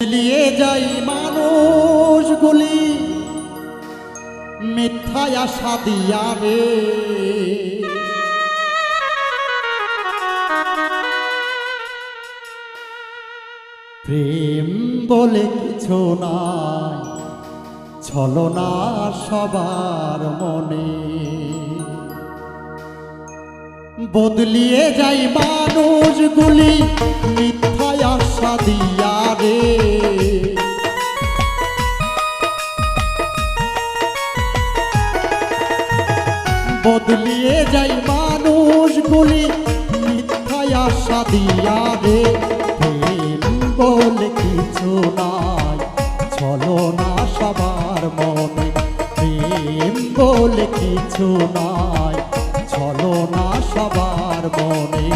বদলিয়ে যাই মানুষগুলি। মিথ্যায় আশা দিয়া রে। প্রেম বলে কিছু নাই, ছলনা সবার মনে। বদলিয়ে যাই মানুষগুলি, মিথ্যায় আশা দিয়া। রে বদলিয়ে যাই মানুষগুলি মিথ্যায় আশা দিয়া রে বলে কিছু নাই, চলো না সবার মনে। প্রেম বলে কিছু নাই, চলো না সবার মনে।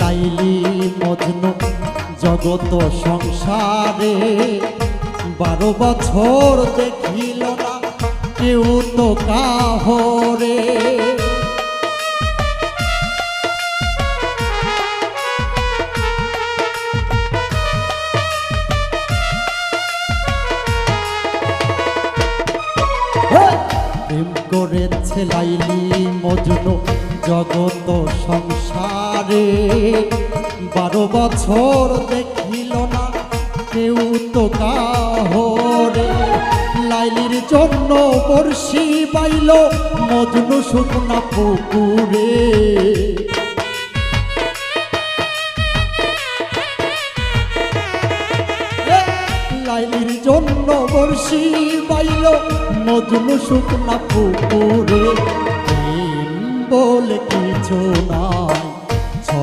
লাইলি মজনু জগত সংসারে। বারো বছর দেখিল না কেউ তো কাহরে। লাইলি মজনু জগত সংসারে। বারো বছর দেখিল না, কেউ তো কাহরে। লাইলির জন্য বর্ষি পাইল মজনু শুকনা পুকুরে। লাইলির জন্য বর্ষি পাইল মজনু শুকনা পুকুরে। বলে কিছু নাই।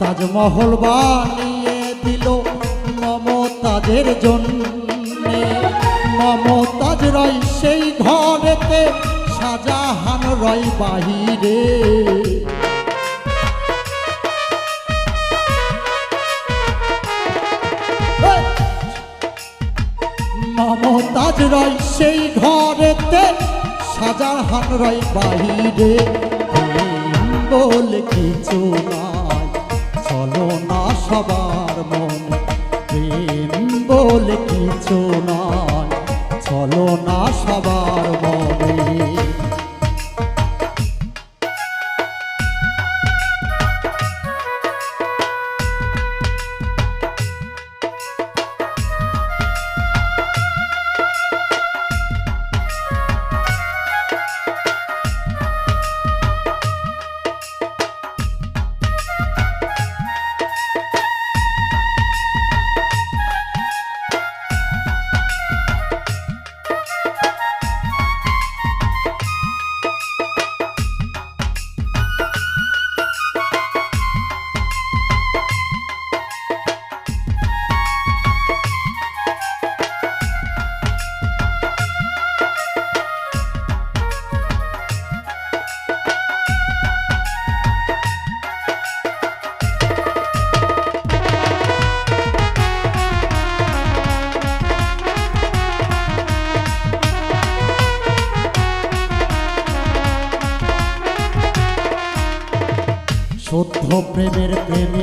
তাজমহল বানিয়ে দিল মমতাজের জন্যে। মমতাজ রয় সেই ঘরেতে, শাহজাহান রয় বাহিরে! মমতাজ রয় সেই ঘরেতে, শাহজাহান রয় বাহিরে। বলে কিছু না সবার মন। প্রেম বলে কিছু নয় চলো না সবার মনে।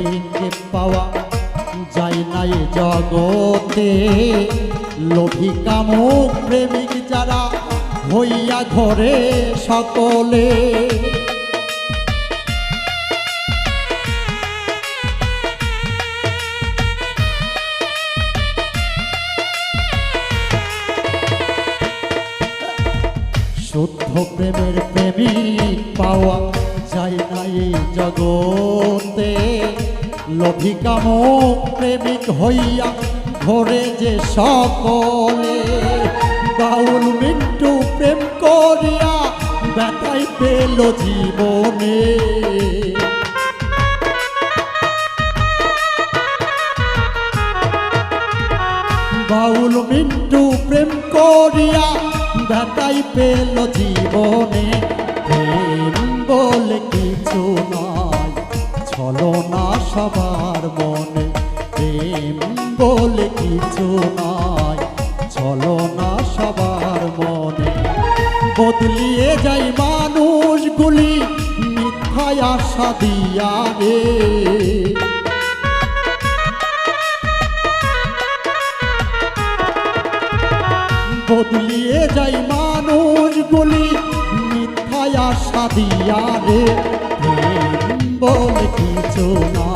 প্রেমিককে পাওয়া যায় না এ জগতে। লোভী কামুক প্রেমিক যারা হইয়া ঘরে সকলে। শুদ্ধ প্রেমের প্রেমিক পাওয়া যায় না এই জগতে। লোভী কামুক প্রেমিক হইয়া ঘরে যে সকলে বাউল মিন্টু প্রেম করিয়া ব্যথাই পেল জীবনে। বাউল মিন্টু প্রেম করিয়া ব্যথাই পেল জীবনে। প্রেম বলে কিছু না সবার মনে প্রেম বলে কিছু নয় চলো না সবার মনে। বদলিয়ে যাই মানুষগুলি, মিথ্যায় আশা দিয়া রে বদলিয়ে যাই মানুষগুলি, মিথ্যায় আশা দিয়া রে বলে কিছু নাই। না